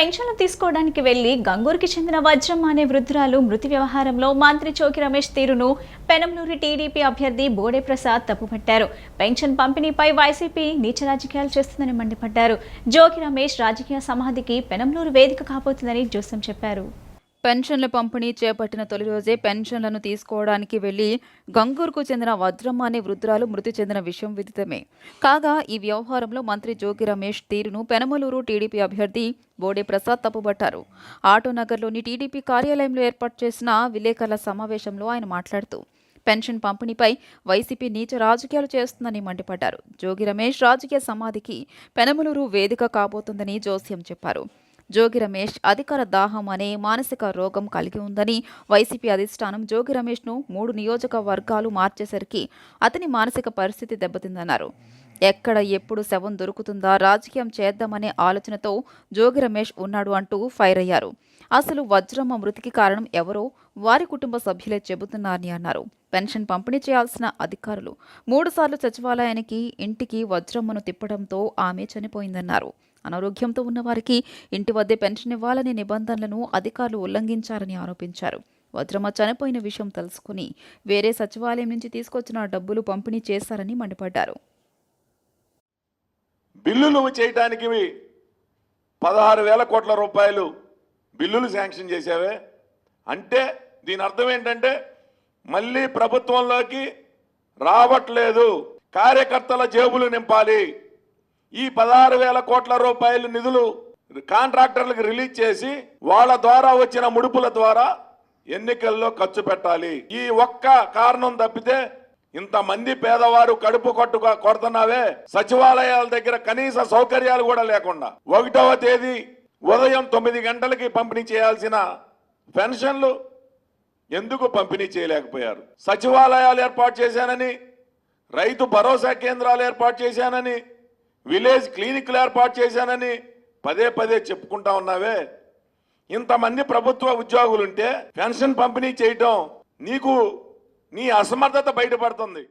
పెన్షన్లు తీసుకోవడానికి వెళ్ళి గంగూరుకి చెందిన వజ్రం అనే వృద్ధురాలు మృతి వ్యవహారంలో మంత్రి చోకి రమేష్ తీరును పెనంలూరి టీడీపీ అభ్యర్థి బోడే ప్రసాద్ తప్పుపట్టారు. పెన్షన్ పంపిణీపై వైసీపీ నీచ రాజకీయాలు చేస్తుందని మండిపడ్డారు. జోకి రమేష్ రాజకీయ సమాధికి పెనంలూరు వేదిక కాబోతుందని జోసం చెప్పారు. పెన్షన్ల పంపిణీ చేపట్టిన తొలి రోజే పెన్షన్లను తీసుకోవడానికి వెళ్ళి గంగూరుకు చెందిన వజ్రమ్మ అనే వృద్ధురాలు మృతి చెందిన విషయం విదితమే. కాగా ఈ వ్యవహారంలో మంత్రి జోగి రమేష్ తీరును పెనమలూరు టీడీపీ అభ్యర్థి బోడే ప్రసాద్ తప్పుబట్టారు. ఆటోనగర్లోని టీడీపీ కార్యాలయంలో ఏర్పాటు చేసిన విలేకరుల సమావేశంలో ఆయన మాట్లాడుతూ పెన్షన్ పంపిణీపై వైసీపీ నీచ రాజకీయాలు చేస్తుందని మండిపడ్డారు. జోగి రమేష్ రాజకీయ సమాధికి పెనమలూరు వేదిక కాబోతుందని జోస్యం చెప్పారు. జోగి రమేష్ అధికార దాహం అనే మానసిక రోగం కలిగి ఉందని వైసీపీ అధిష్టానం జోగి రమేష్ను మూడు నియోజకవర్గాలు మార్చేసరికి అతని మానసిక పరిస్థితి దెబ్బతిందన్నారు. ఎక్కడ ఎప్పుడు శవం దొరుకుతుందా రాజకీయం చేద్దామనే ఆలోచనతో జోగి రమేష్ ఉన్నాడు అంటూ ఫైర్ అయ్యారు. అసలు వజ్రమ్మ మృతికి కారణం ఎవరో వారి కుటుంబ సభ్యులే చెబుతున్నారని అన్నారు. పెన్షన్ పంపిణీ చేయాల్సిన అధికారులు. మూడుసార్లు సచివాలయానికి ఇంటికి వజ్రమ్మను తిప్పడంతో ఆమె చనిపోయిందన్నారు. అనారోగ్యంతో ఉన్నవారికి ఇంటి వద్దే పెన్షన్ ఇవ్వాలనే నిబంధనలను అధికారులు ఉల్లంఘించారని ఆరోపించారు. వజ్రమ చనిపోయిన విషయం తెలుసుకుని వేరే సచివాలయం నుంచి తీసుకొచ్చిన డబ్బులు పంపిణీ చేశారని మండిపడ్డారు. బిల్లులు చేయటానికి పదహారు వేల కోట్ల రూపాయలు బిల్లులు శాంక్షన్ చేశావే. అంటే దీని అర్థం ఏంటంటే మళ్ళీ ప్రభుత్వంలోకి రావట్లేదు. కార్యకర్తల జేబులు నింపాలి. ఈ పదహారు వేల కోట్ల రూపాయల నిధులు కాంట్రాక్టర్లకు రిలీజ్ చేసి వాళ్ళ ద్వారా వచ్చిన ముడుపుల ద్వారా ఎన్నికల్లో ఖర్చు పెట్టాలి. ఈ ఒక్క కారణం తప్పితే ఇంతమంది పేదవారు కడుపు కొట్టుగా కొడుతున్నావే. సచివాలయాల దగ్గర కనీస సౌకర్యాలు కూడా లేకుండా ఒకటవ తేదీ ఉదయం తొమ్మిది గంటలకి పంపిణీ చేయాల్సిన పెన్షన్లు ఎందుకు పంపిణీ చేయలేకపోయారు? సచివాలయాలు ఏర్పాటు చేశానని రైతు భరోసా కేంద్రాలు ఏర్పాటు చేశానని విలేజ్ క్లినిక్లు ఏర్పాటు చేశానని పదే పదే చెప్పుకుంటా ఉన్నావే. ఇంతమంది ప్రభుత్వ ఉద్యోగులుంటే పెన్షన్ పంపిణీ చేయటం నీకు నీ అసమర్థత బయటపడుతుంది.